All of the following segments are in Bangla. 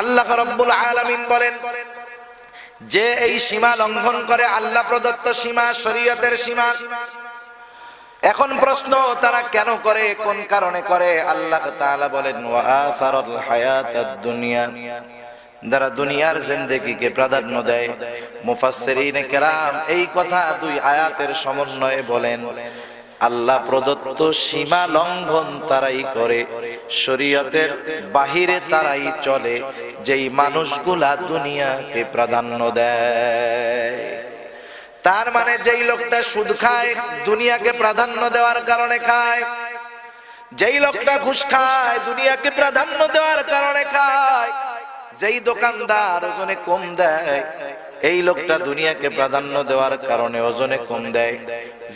আল্লাহ রব্বুল আলামিন বলেন, যে এই সীমা লঙ্ঘন করে আল্লাহ প্রদত্ত সীমা, শরীয়তের সীমা। এখন প্রশ্ন, তারা কেন করে, কোন কারণে করে? আল্লাহ তাআলা বলেন দুনিয়া। যারা দুনিয়ার জিন্দেগিকে প্রাধান্য দেয়, মুফাসসিরিনে কেরাম এই কথা দুই আয়াতের সমন্বয়ে বলেন। আল্লাহ প্রদত্ত সীমা লঙ্ঘন তারাই করে, শরীয়তের বাহিরে তারাই চলে, যেই মানুষগুলা দুনিয়াকে প্রাধান্য দেয়। তার মানে যেই লোকটা সুদ খায়, দুনিয়াকে প্রাধান্য দেওয়ার কারণে খায়। যেই লোকটা ঘুষ খায়, দুনিয়াকে প্রাধান্য দেওয়ার কারণে খায়। যেই দোকানদার ওজনে কম দেয় এই লোকটা দুনিয়াকে প্রাধান্য দেওয়ার কারণে ওজনে কম দেয়।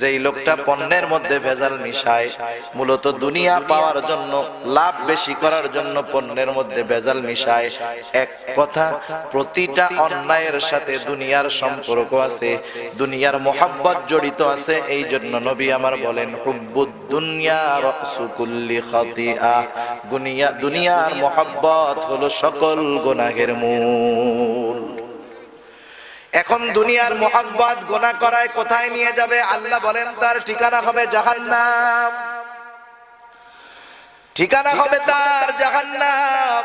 যেই লোকটা পণ্যের মধ্যে ভেজাল মিশায়, মূলত দুনিয়া পাওয়ার জন্য, লাভ বেশি করার জন্য পণ্যের মধ্যে ভেজাল মিশায়। এক কথা, প্রতিটা অন্যায়ের সাথে দুনিয়ার সম্পর্ক আছে, দুনিয়ার মোহাব্বত জড়িত আছে এই জন্য নবী আমার বলেন, হুব্বুদ দুনিয়া রসুকুল্লি খাতিয়া দুনিয়া দুনিয়ার মোহাব্বত হলো সকল গুনাহের মূল। এখন দুনিয়ার মোহাব্বত গোনা করায় কোথায় নিয়ে যাবে? আল্লাহ বলেন, তার ঠিকানা হবে জাহান্নাম। ঠিকানা হবে তার জাহান্নাম।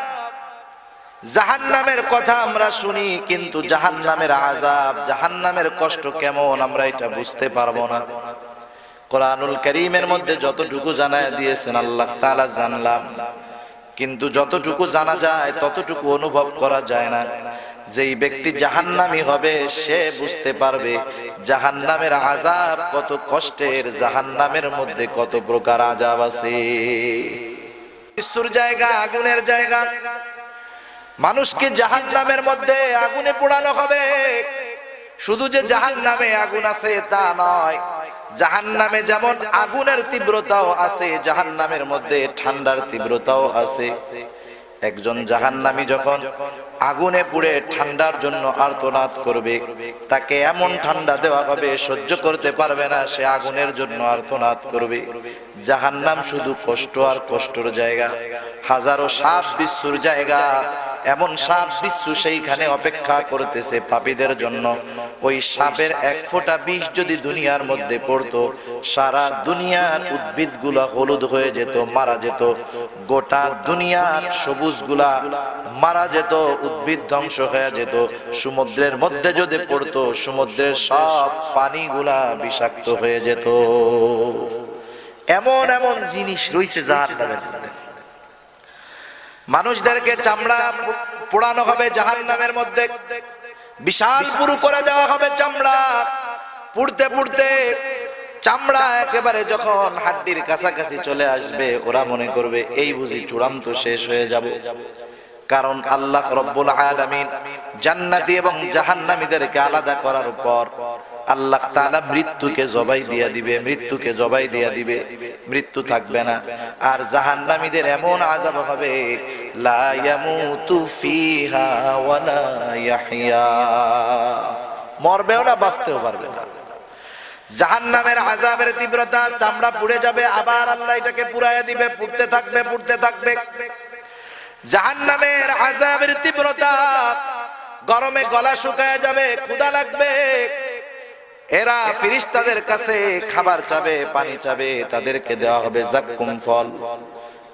জাহান্নামের কথা আমরা শুনি, কিন্তু জাহান্নামের আজাব জাহান্নামের কষ্ট কেমন, আমরা এটা বুঝতে পারব না। কোরআনুল করিমের মধ্যে যতটুকু জানায় দিয়েছেন আল্লাহ তাআলা জানলাম। কিন্তু যতটুকু জানা যায়, ততটুকু অনুভব করা যায় না। যেই ব্যক্তি জাহান্নামি হবে, সে বুঝতে পারবে জাহান্নামের আজাব কত কষ্টের, জাহান্নামের মধ্যে কত প্রকার আজাব আছে। মৃত্যুর জায়গা, আগুনের জায়গা। মানুষকে জাহান্নামের মধ্যে আগুনে পোড়ানো হবে। শুধু যে জাহান্নামে আগুন আছে তা নয়, জাহান্নামে যেমন আগুনের তীব্রতাও আছে, জাহান্নামের মধ্যে ঠান্ডার তীব্রতাও আছে। একজন জাহান্নামী যখন আগুনে পুড়ে ঠান্ডার জন্য আর্তনাদ করবে, তাকে এমন ঠান্ডা দেওয়া হবে, সহ্য করতে পারবে না, সে আগুনের জন্য আর্তনাদ করবে। জাহান্নাম শুধু কষ্ট আর কষ্টর জায়গা, হাজারো সাপ বিশ্বর জায়গা এমন সাপ বিশ্ব সেইখানে অপেক্ষা করতেছে পাপীদের জন্য। ওই সাপের এক ফোঁটা বিষ যদি দুনিয়ার মধ্যে পড়তো, সারা দুনিয়ার উদ্ভিদগুলা হলুদ হয়ে যেত, মারা যেত। গোটা দুনিয়ার সবুজগুলা মারা যেত, উদ্ভিদ ধ্বংস হয়ে যেত। সমুদ্রের মধ্যে যদি পড়তো, সমুদ্রের সব পানিগুলা বিষাক্ত হয়ে যেত। এমন এমন জিনিস রয়েছে মধ্যে মানুষদেরকে চামড়া পোড়ানো হবে জাহান নামের মধ্যে। বিশাল পুরু করে দেওয়া হবে চামড়া। পুড়তে পুড়তে চামড়া একেবারে যখন হাড্ডির কাছাকাছি চলে আসবে, ওরা মনে করবে, এই বুঝি চূড়ান্ত শেষ হয়ে যাবে। কারণ আল্লাহ রব্বুল আলামিন জান্নাতি এবং জাহান্নামীদেরকে আলাদা করার পর আল্লাহ তাআলা মৃত্যুকে জবাই দিয়া দিবে, মৃত্যুকে জবাই দিয়া দিবে। মৃত্যু থাকবে না। আর জাহান্নামীদের এমন আযাব হবে মরবেও না, বাঁচতেও পারবে না। জাহান্নামের আযাবের তীব্রতা চামড়া পুড়ে যাবে, আবার আল্লাহ এটাকে পুরাইয়া দিবে, পুড়তে থাকবে পুড়তে থাকবে। জাহান্নামের আযাবের তীব্রতা গরমে গলা শুকায় যাবে, ক্ষুধা লাগবে। এরা ফিরিস্তাদের কাছে খাবার চাবে, পানি চাবে, তাদেরকে দেওয়া হবে জাক্কুম ফল।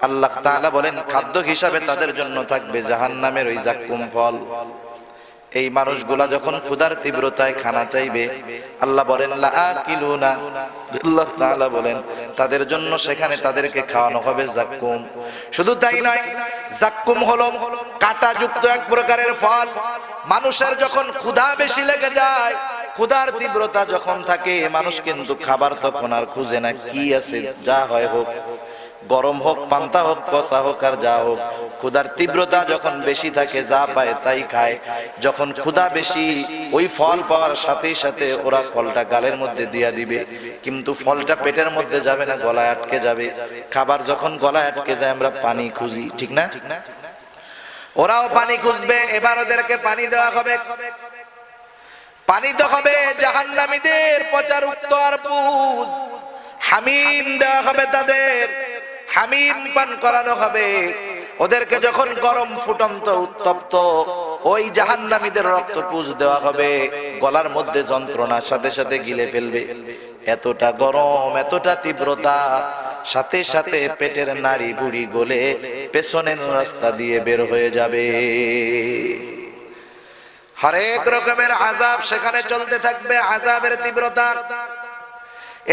আল্লাহ তাআলা বলেন, খাদ্য হিসাবে তাদের জন্য থাকবে জাহান্নামের ওই জাক্কুম ফল। এই মানুষগুলা যখন ক্ষুধার তীব্রতায় খানা চাইবে, আল্লাহ বলেন, লা আকিলুনা। আল্লাহ তাআলা বলেন, তাদের জন্য সেখানে তাদেরকে খাওয়ানো হবে জাক্কুম। শুধু তাই নয়, জাক্কুম হলো কাঁটাযুক্ত এক প্রকারের ফল। মানুষের যখন ক্ষুধা বেশি লেগে যায় ক্ষুধার তীব্রতা যখন থাকে, মানুষ কিন্তু খাবার তখন আর খুঁজে না কি আছে, যা হয় হোক। গরম হোক, পান্তা হোক, কষা হোক আর যা হোক, ক্ষুধার তীব্রতা যখন বেশি থাকে, যা পায় তাই খায়। যখন ক্ষুধা বেশি, ওই ফল পাওয়ার সাথে সাথে ওরা ফলটা গালের মধ্যে দিয়া দিবে। কিন্তু ফলটা পেটের মধ্যে যাবে না, গলায় আটকে যাবে। খাবার যখন গলায় আটকে যায়, আমরা পানি খুঁজি, ঠিক না? ওরাও পানি খুঁজবে, এবার ওদেরকে পানি দেওয়া হবে। পানি তো হবে জাহান্নামীদের পচার উক্ত আর পুজ হামিম দেওয়া হবে তাদের। হামিম পান করানো হবে। ওদেরকে যখন গরম ফুটন্ত উত্তপ্ত, ওই জাহান্নামীদের রক্ত পুজ দেওয়া হবে। গলার মধ্যে যন্ত্রণার সাথে সাথে গিলে ফেলবে। এতটা গরম, এতটা তীব্রতা, সাথে সাথে পেটের নাড়ি বুড়ি গলে পেছনের রাস্তা দিয়ে বের হয়ে যাবে। হরেক রকমের আজাব সেখানে চলতে থাকবে আজাবের তীব্রতা।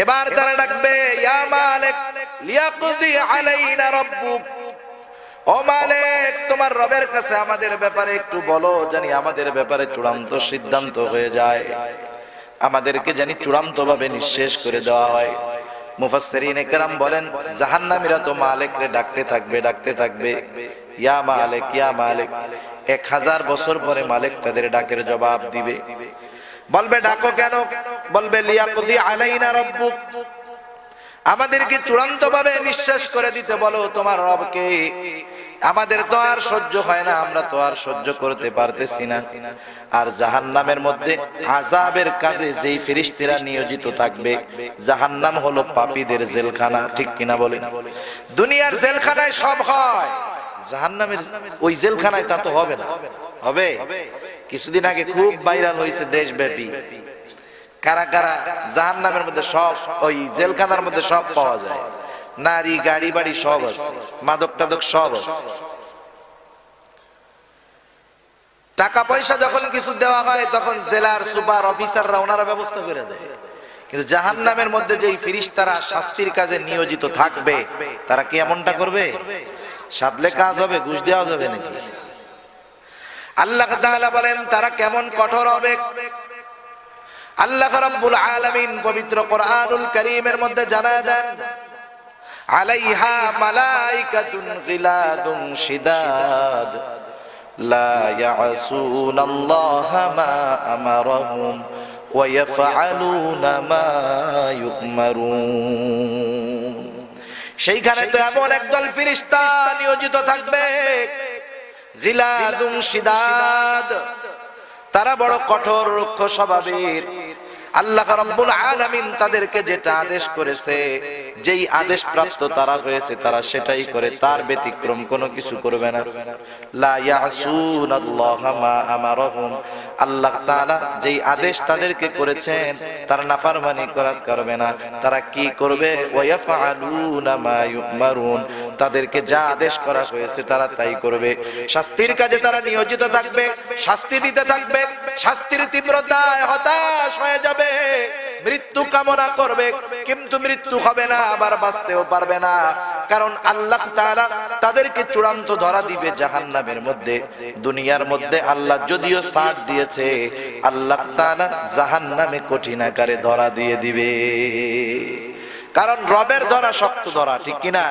এবার তারা ডাকবে ইয়া মালিক লিয়াকদি আলাইনা রাব্বুক। ও মালিক তোমার রবের কাছে আমাদের ব্যাপারে একটু বলো জানি আমাদের ব্যাপারে চূড়ান্ত সিদ্ধান্ত হয়ে যায়। আমাদেরকে জানি চূড়ান্ত ভাবে নিঃশেষ করে দেওয়া হয়। মুফাসসিরিন একরাম বলেন জাহান্নামীরা তো মালিকরে ডাকতে থাকবে ডাকতে থাকবে। ইয়া মালিক ইয়া মালিক। এক হাজার বছর পরে মালিক তাদের ডাকের জবাব দিবে। বলবে, ডাকো কেন? বলবে, লিয়াকুদি আলাইনা রব্বুক। আমাদেরকে চূড়ান্ত ভাবে নিঃশ্বাস করে দিতে বলো, তোমার রবকে। আমাদের তো আর সহ্য হয় না, আমরা তো আর সহ্য করতে পারতেছি না। আর জাহান্নামের মধ্যে আজাবের কাজে যেই ফিরিস্তিরা নিয়োজিত থাকবে, জাহান্নাম হলো পাপীদের জেলখানা, ঠিক কিনা বলেন? দুনিয়ার জেলখানায় সব হয়। জাহান্নামের ওই জেলখানায় তা তো হবে না। হবে? কিছুদিন আগে খুব ভাইরাল হয়েছে দেশব্যাপী। কারা কারা জাহান নামের মধ্যে সব, ওই জেলখানার মধ্যে সব পাওয়া যায়। নারী, গাড়ি, বাড়ি সব আছে। মাদক টাদক সব আছে। টাকা পয়সা যখন কিছু দেওয়া হয়, তখন জেলার সুপার অফিসাররা ওনারা ব্যবস্থা করে দেয়। কিন্তু জাহান নামের মধ্যে যেই ফিরিস্তারা শাস্তির কাজে নিয়োজিত থাকবে, তারা কি এমনটা করবে? সাদলে কাজ হবে, ঘুষ দেওয়া যাবে নাকি? আল্লাহ তাআলা বলেন, তারা কেমন কঠোর হবে? আল্লাহ রাব্বুল আলামিন পবিত্র কোরআনুল কারীমের মধ্যে জানায় দেন, আলাইহা মালাইকাতুন গিলাদুন শিদাদ, লা ইয়াসুনাল্লাহা মা আমারাহুম, ওয়া ইয়াফআলুনা মা ইউমারুন। সেইখানে তো এমন একদল ফেরেশতা নিয়োজিত থাকবে। তারা বড় কঠোর, রুক্ষ স্বভাবের। আল্লাহ আলামিন তাদেরকে যেটা আদেশ করেছে, যেই আদেশ প্রাপ্ত তারা হয়েছে, তারা সেটাই করে, তার ব্যতিক্রম কোনো কিছু করবে না। লা আল্লাহ তাআলা যেই আদেশ তাদেরকে করেছেন, তারা নাফরমানি করা করবে না। তারা কি করবে? তাদেরকে যা আদেশ করা হয়েছে তারা তাই করবে। শাস্তির কাজে তারা নিয়োজিত থাকবে, শাস্তি দিতে থাকবে, শাস্তির তীব্রতায় হতাশ হয়ে যাবে। মৃত্যু কামনা করবে, কিন্তু মৃত্যু হবে না, আবার বাঁচতেও পারবে না। কারণ আল্লাহ তাআলা তাদেরকে চূড়ান্ত ধরা দিবে জাহান্নামের মধ্যে। দুনিয়ার মধ্যে আল্লাহ যদিও সাথ দিয়েছে, আল্লাহ তাআলা জাহান্নামে কঠিন আকারে ধরা দিয়ে দিবে। কারণ রবের ধরা শক্ত ধরা, ঠিক কিনা?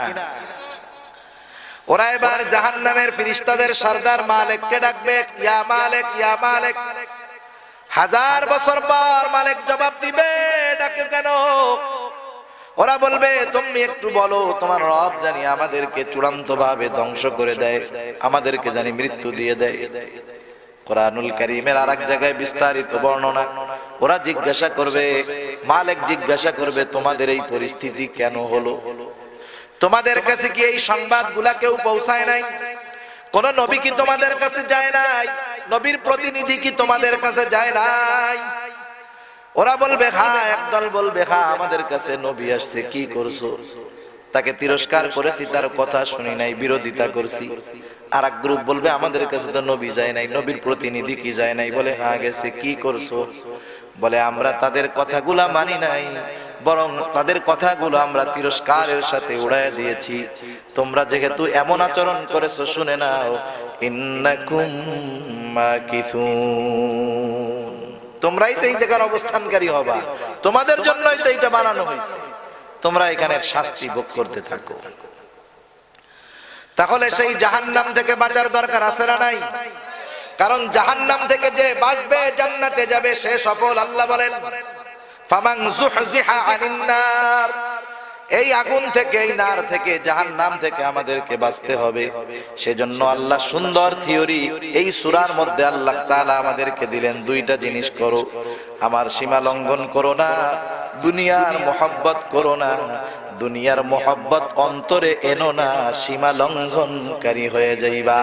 ওরা এবার জাহান্নামের ফিরিস্তাদের সর্দার মালিককে ডাকবে, ইয়া মালিক ইয়া মালিক, হাজার বছর পর মালিক জবাব দিবে, ডাকে কেন? ওরা বলবে, তুমি একটু বলো, তোমার রব জানি আমাদেরকে চূড়ান্ত ভাবে ধ্বংস করে দেয়, আমাদেরকে জানি মৃত্যু দিয়ে দেয়। কোরআনুল করিমের আর এক জায়গায় বিস্তারিত বর্ণনা। ওরা জিজ্ঞাসা করবে, মালিক জিজ্ঞাসা করবে, তোমাদের এই পরিস্থিতি কেন হলো? তোমাদের কাছে কি এই সংবাদগুলা কেউ পৌঁছায় নাই? কোন নবী কি তোমাদের কাছে যায় নাই? নবীর প্রতিনিধি কি তোমাদের কাছে যায় নাই? ওরা বলবে খা একদল বলবে খা আমাদের কাছে নবী আসছে, কি করছ? তাকে তিরস্কার করেছি, তার কথা শুনি নাই, বিরোধিতা করছি। আর এক গ্রুপ বলবে, আমাদের কাছে তো নবী যায় নাই, নবীর প্রতিনিধি কি যায় নাই? বলে হ্যাঁ গেছে, কি করছ? বলে, আমরা তাদের কথাগুলা মানি নাই, বরং তাদের কথাগুলো আমরা তিরস্কারের সাথে উড়াইয়া দিয়েছি। তোমরা যেহেতু এমন আচরণ করেছ, শুনে নাও, ইন্নাকুম মাকিসুন। তোমরাই তো এই জায়গার অবস্থানকারী হবা। তোমাদের জন্যই তো এটা বানানো হয়েছে। তোমরা এখানে শাস্তি ভোগ করতে থাকো। তাহলে সেই জাহান্নাম থেকে বাঁচার দরকার আছে না নাই? কারণ জাহান্নাম থেকে যে বাঁচবে জান্নাতে যাবে সে সফল আল্লাহ বলেন। ফামাং জুহজিহা আনিন নার এই আগুন থেকে, এই নার থেকে, জাহান্নাম থেকে আমাদেরকে বাঁচতে হবে। সেজন্য আল্লাহ সুন্দর থিওরি, এই সুরার মধ্যে আল্লাহ তাআলা আমাদেরকে দিলেন দুইটা জিনিস করো। আমার সীমা লঙ্ঘন করো না, দুনিয়ার মোহাব্বত করো না, দুনিয়ার মোহব্বত অন্তরে এনো না, সীমা লঙ্ঘনকারী হয়ে যাইবা।